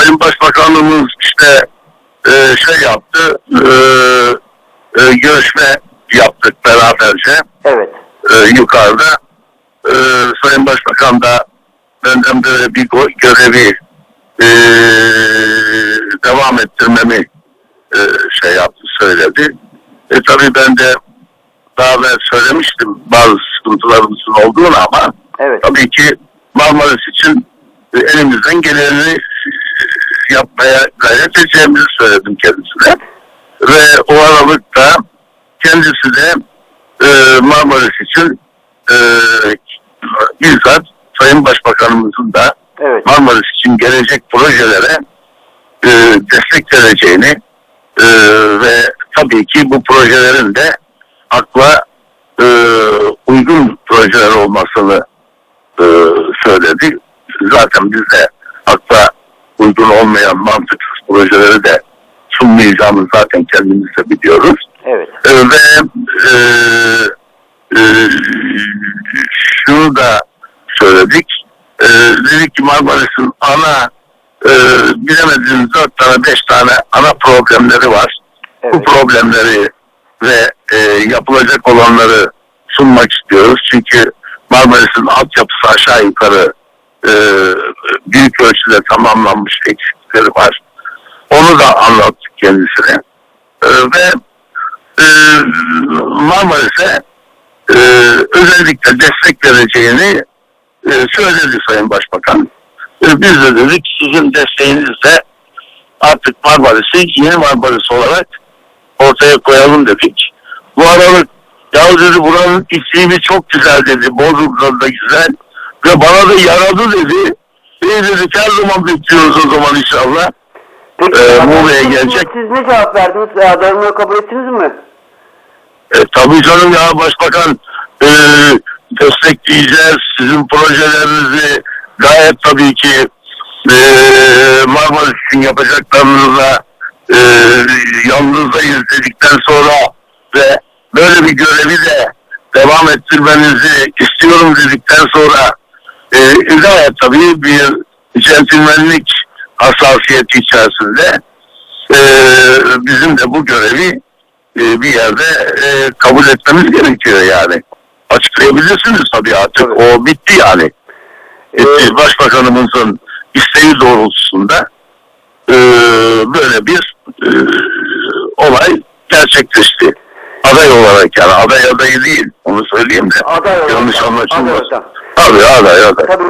Sayın Başbakanımız işte e, şey yaptı, e, e, görüşme yaptık beraberce Evet. e, yukarıda. E, Sayın Başbakan da benden böyle bir görevi e, devam ettirmemi e, şey yaptı, söyledi. E tabii ben de daha evvel söylemiştim bazı sıkıntılarımızın olduğunu ama Evet. tabii ki Marmaris için e, elimizden geleni yapmaya gayret edeceğimizi söyledim kendisine. Ve o aralıkta kendisi de e, Marmaris için e, bizzat Sayın Başbakanımızın da Evet. Marmaris için gelecek projelere e, destek vereceğini e, ve tabii ki bu projelerin de akla e, uygun projeler olmasını e, söyledi. Zaten biz de akla uygun olmayan mantıksız projeleri de sunmayacağımızı zaten kendimiz de biliyoruz. Evet. E, ve e, e, şunu da söyledik. E, dedik ki Marmaris'in ana e, bilemediğiniz dört tane beş tane ana problemleri var. Bu Evet. problemleri ve e, yapılacak olanları sunmak istiyoruz. Çünkü Marmaris'in altyapısı aşağı yukarı e, büyük ölçüde tamamlanmış eksikleri var. Onu da anlattık kendisine. E, ve e, Marmaris'e e, özellikle destek vereceğini e, söyledi Sayın Başbakan. E, biz de dedik sizin desteğinizle artık Marmaris'i yeni Marmaris olarak ortaya koyalım dedik. Bu aralık ya dedi buranın iklimi çok güzel dedi. Bozuklar da güzel. Ve bana da yaradı dedi. İyi dedik her zaman bekliyoruz o zaman inşallah. Peki, Ee, Muğla'ya konusunda gelecek. Siz ne cevap verdiniz? Adaylığını kabul ettiniz mi? E, tabii canım ya başbakan e, destekleyeceğiz sizin projelerinizi gayet tabii ki e, Marmaris için yapacaklarınızla e, yalnızdayız dedikten sonra ve böyle bir görevi de devam ettirmenizi istiyorum dedikten sonra e, gayet tabii bir centilmenlik hassasiyeti içerisinde e, bizim de bu görevi e, bir yerde e, kabul etmemiz gerekiyor yani. Açıklayabilirsiniz tabii artık o bitti yani. Bitti. Başbakanımızın isteği doğrultusunda e, böyle bir e, olay gerçekleşti. Aday olarak yani aday adayı değil onu söyleyeyim de Aday olarak. yanlış Aday anlaşılmasın. olarak. Tabii aday aday. Tabii